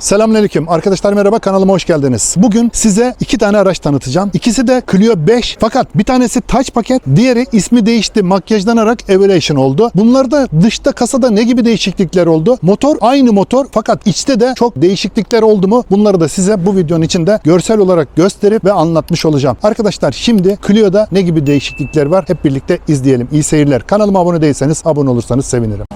Selamünaleyküm. Arkadaşlar merhaba kanalıma hoş geldiniz. Bugün size iki tane araç tanıtacağım. İkisi de Clio 5 fakat bir tanesi touch paket, diğeri ismi değişti makyajlanarak Evolution oldu. Bunlarda dışta kasada ne gibi değişiklikler oldu? Motor aynı motor fakat içte de çok değişiklikler oldu mu? Bunları da size bu videonun içinde görsel olarak gösterip ve anlatmış olacağım. Arkadaşlar şimdi Clio'da ne gibi değişiklikler var? Hep birlikte izleyelim. İyi seyirler. Kanalıma abone değilseniz abone olursanız sevinirim.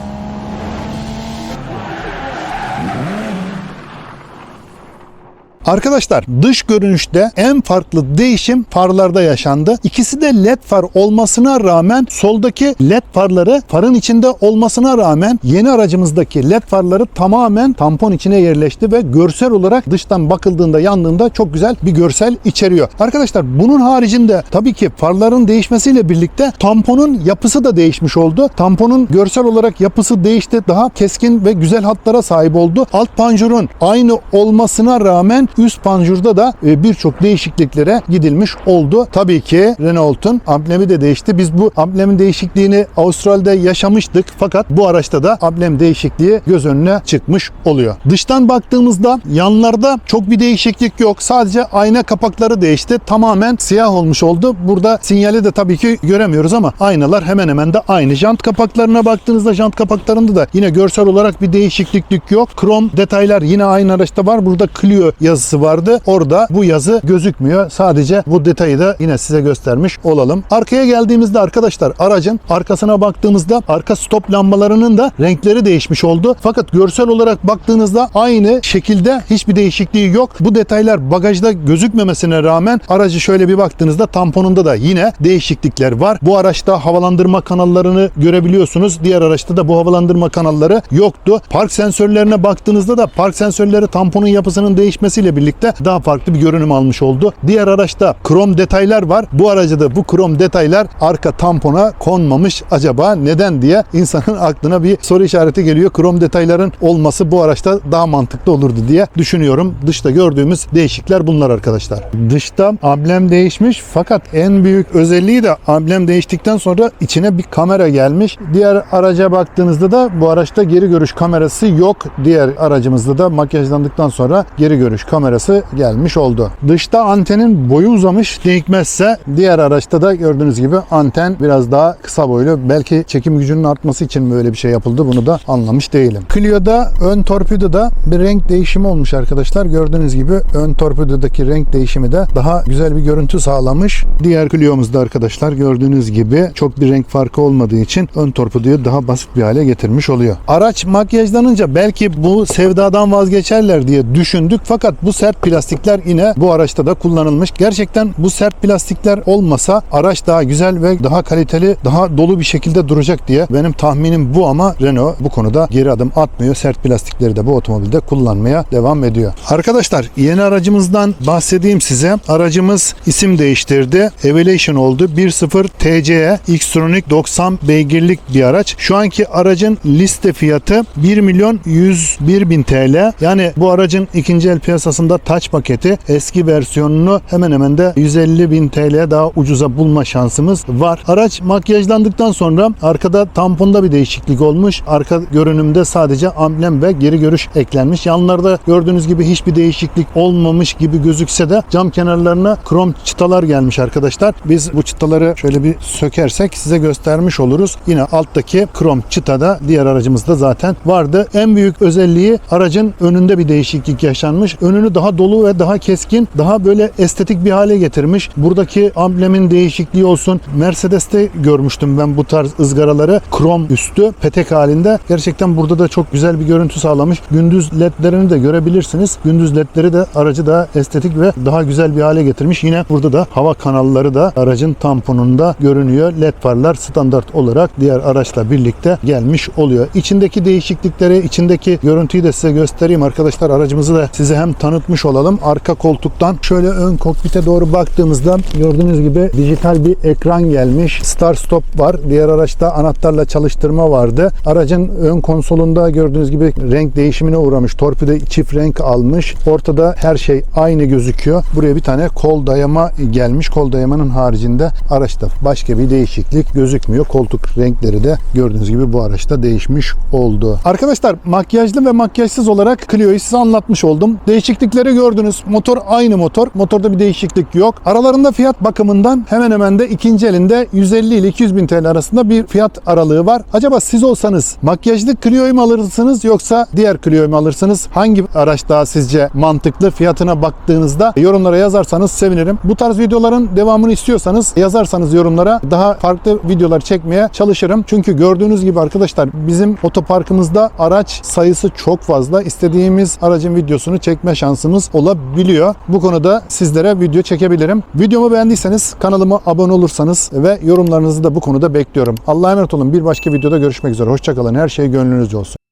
Arkadaşlar dış görünüşte en farklı değişim farlarda yaşandı. İkisi de led far olmasına rağmen soldaki led farları farın içinde olmasına rağmen yeni aracımızdaki led farları tamamen tampon içine yerleşti ve görsel olarak dıştan bakıldığında yandığında çok güzel bir görsel içeriyor. Arkadaşlar bunun haricinde tabii ki farların değişmesiyle birlikte tamponun yapısı da değişmiş oldu. Tamponun görsel olarak yapısı değişti. Daha keskin ve güzel hatlara sahip oldu. Alt panjurun aynı olmasına rağmen üst panjurda da e, birçok değişikliklere gidilmiş oldu. Tabii ki Renault'un amblemi de değişti. Biz bu amblemin değişikliğini Avustralya'da yaşamıştık fakat bu araçta da amblem değişikliği göz önüne çıkmış oluyor. Dıştan baktığımızda yanlarda çok bir değişiklik yok. Sadece ayna kapakları değişti. Tamamen siyah olmuş oldu. Burada sinyali de tabii ki göremiyoruz ama aynalar hemen hemen de aynı. Jant kapaklarına baktığınızda jant kapaklarında da yine görsel olarak bir değişiklik yok. Krom detaylar yine aynı araçta var. Burada Clio yazısı vardı. Orada bu yazı gözükmüyor. Sadece bu detayı da yine size göstermiş olalım. Arkaya geldiğimizde arkadaşlar aracın arkasına baktığımızda arka stop lambalarının da renkleri değişmiş oldu. Fakat görsel olarak baktığınızda aynı şekilde hiçbir değişikliği yok. Bu detaylar bagajda gözükmemesine rağmen aracı şöyle bir baktığınızda tamponunda da yine değişiklikler var. Bu araçta havalandırma kanallarını görebiliyorsunuz. Diğer araçta da bu havalandırma kanalları yoktu. Park sensörlerine baktığınızda da park sensörleri tamponun yapısının değişmesiyle birlikte daha farklı bir görünüm almış oldu. Diğer araçta krom detaylar var. Bu aracda da bu krom detaylar arka tampona konmamış acaba neden diye insanın aklına bir soru işareti geliyor. Krom detayların olması bu araçta daha mantıklı olurdu diye düşünüyorum. Dışta gördüğümüz değişiklikler bunlar arkadaşlar. Dışta amblem değişmiş fakat en büyük özelliği de amblem değiştikten sonra içine bir kamera gelmiş. Diğer araca baktığınızda da bu araçta geri görüş kamerası yok. Diğer aracımızda da makyajlandıktan sonra geri görüş kamerası gelmiş oldu. Dışta antenin boyu uzamış değmezse diğer araçta da gördüğünüz gibi anten biraz daha kısa boylu. Belki çekim gücünün artması için böyle bir şey yapıldı bunu da anlamış değilim. Clio'da ön torpidoda bir renk değişimi olmuş arkadaşlar. Gördüğünüz gibi ön torpidodaki renk değişimi de daha güzel bir görüntü sağlamış. Diğer Clio'muzda arkadaşlar gördüğünüz gibi çok bir renk farkı olmadığı için ön torpidoyu daha basit bir hale getirmiş oluyor. Araç makyajlanınca belki bu sevdadan vazgeçerler diye düşündük fakat bu sert plastikler yine bu araçta da kullanılmış. Gerçekten bu sert plastikler olmasa araç daha güzel ve daha kaliteli, daha dolu bir şekilde duracak diye benim tahminim bu ama Renault bu konuda geri adım atmıyor. Sert plastikleri de bu otomobilde kullanmaya devam ediyor. Arkadaşlar yeni aracımızdan bahsedeyim size. Aracımız isim değiştirdi. Evolution oldu. 1.0 TCE Xtronic 90 beygirlik bir araç. Şu anki aracın liste fiyatı 1 milyon 101 bin TL. Yani bu aracın ikinci el piyasasında touch paketi eski versiyonunu hemen hemen de 150 bin TL'ye daha ucuza bulma şansımız var. Araç makyajlandıktan sonra arkada tamponda bir değişiklik olmuş. Arka görünümde sadece amblem ve geri görüş eklenmiş. Yanlarda gördüğünüz gibi hiçbir değişiklik olmamış gibi gözükse de cam kenarlarına krom çıtalar gelmiş arkadaşlar. Biz bu çıtaları şöyle bir sökersek size göstermiş oluruz. Yine alttaki krom çıtada diğer aracımızda zaten vardı. En büyük özelliği aracın önünde bir değişiklik yaşanmış. Önünü daha dolu ve daha keskin, daha böyle estetik bir hale getirmiş. Buradaki amblemin değişikliği olsun. Mercedes'te görmüştüm ben bu tarz ızgaraları. Krom üstü, petek halinde. Gerçekten burada da çok güzel bir görüntü sağlamış. Gündüz ledlerini de görebilirsiniz. Gündüz ledleri de aracı daha estetik ve daha güzel bir hale getirmiş. Yine burada da hava kanalları da aracın tamponunda görünüyor. Led farlar standart olarak diğer araçla birlikte gelmiş oluyor. İçindeki değişiklikleri, içindeki görüntüyü de size göstereyim arkadaşlar. Aracımızı da size hem tanı tanıtmış olalım. Arka koltuktan şöyle ön kokpite doğru baktığımızda gördüğünüz gibi dijital bir ekran gelmiş. Start stop var. Diğer araçta anahtarla çalıştırma vardı. Aracın ön konsolunda gördüğünüz gibi renk değişimine uğramış. Torpido çift renk almış. Ortada her şey aynı gözüküyor. Buraya bir tane kol dayama gelmiş. Kol dayamanın haricinde araçta başka bir değişiklik gözükmüyor. Koltuk renkleri de gördüğünüz gibi bu araçta değişmiş oldu. Arkadaşlar makyajlı ve makyajsız olarak Clio'yu size anlatmış oldum. Değişiklikleri gördünüz. Motor aynı motor. Motorda bir değişiklik yok. Aralarında fiyat bakımından hemen hemen de ikinci elinde 150 ile 200 bin TL arasında bir fiyat aralığı var. Acaba siz olsanız makyajlı Clio'yu mu alırsınız yoksa diğer Clio'yu mu alırsınız? Hangi araç daha sizce mantıklı? Fiyatına baktığınızda yorumlara yazarsanız sevinirim. Bu tarz videoların devamını istiyorsanız yazarsanız yorumlara daha farklı videolar çekmeye çalışırım. Çünkü gördüğünüz gibi arkadaşlar bizim otoparkımızda araç sayısı çok fazla. İstediğimiz aracın videosunu çekme şansımız olabiliyor. Bu konuda sizlere video çekebilirim. Videomu beğendiyseniz kanalıma abone olursanız ve yorumlarınızı da bu konuda bekliyorum. Allah'a emanet olun. Bir başka videoda görüşmek üzere. Hoşçakalın. Her şey gönlünüzce olsun.